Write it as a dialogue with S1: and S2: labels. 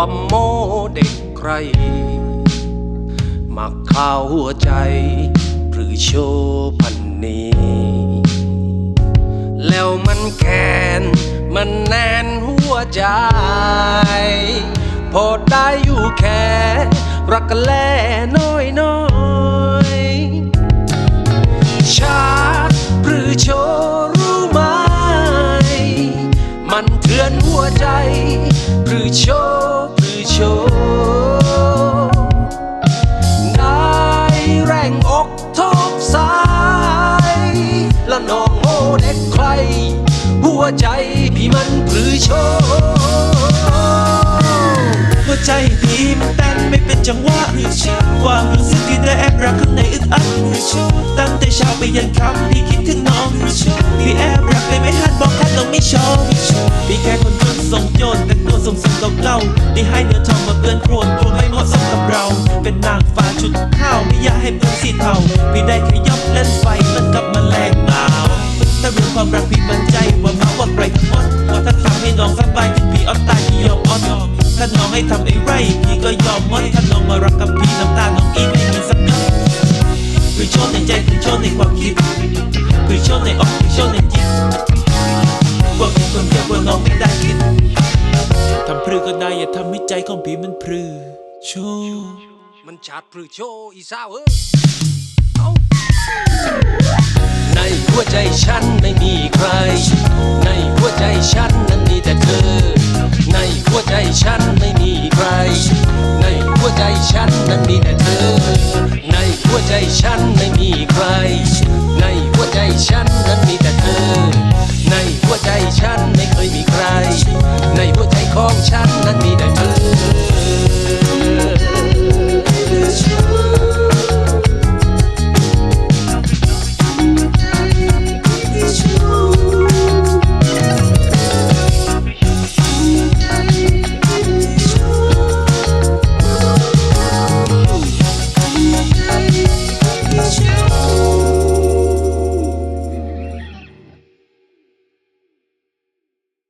S1: ว่าโมเด็กใคร มาข้าวหัวใจ หรือโชว์พันนี้ แล้วมันแคนมันแน่นหัวใจ พอได้อยู่แค่ รักกันแล่น้อยน้อยๆชาติหรือโชว์รู้ไหม มันเถื่อนหัวใจ หรือโชว์ ใจพี่มันปรือโชว์
S2: หัวใจพี่มันเต้นไม่เป็นจังหวะความรู้สึกที่ได้แอบรักข้างในอึดอัดตั้งแต่เช้าไปยันค่ำพี่คิดถึงน้องพี่แอบรักเลยไม่หันบอกแค่ต้องไม่ชอบพี่แค่คนคนส่งโจรแต่ตัวสมสมเก่าๆที่ให้เนื้อทองมาเปื้อนโครนกลัวไม่เหมาะสมกับเรา เป็นนางฟ้าชุดข้าวไม่อยากให้เพื่อนสีเทาพี่ได้ ยอมหมดถ้าน้องมารักกับพี่น้ำตาน้องอีไม่มีสักนิดคือโชว์ในใจคือโชว์ในความคิดคือโชว์ในอกคือโชว์ในจิตว่าพี่คนเดียวว่าน้องไม่ได้คิดทำพรือก็ได้อย่าทำให้ใจของพี่มันพรือโช
S1: มันชาดปรือโชอีสาวเอ้ยเอในหัวใจฉันไม่มีใคร ในหัวใจฉัน ฉันนั้นมีแต่เธอ ในหัวใจฉันไม่มีใคร ในหัวใจฉัน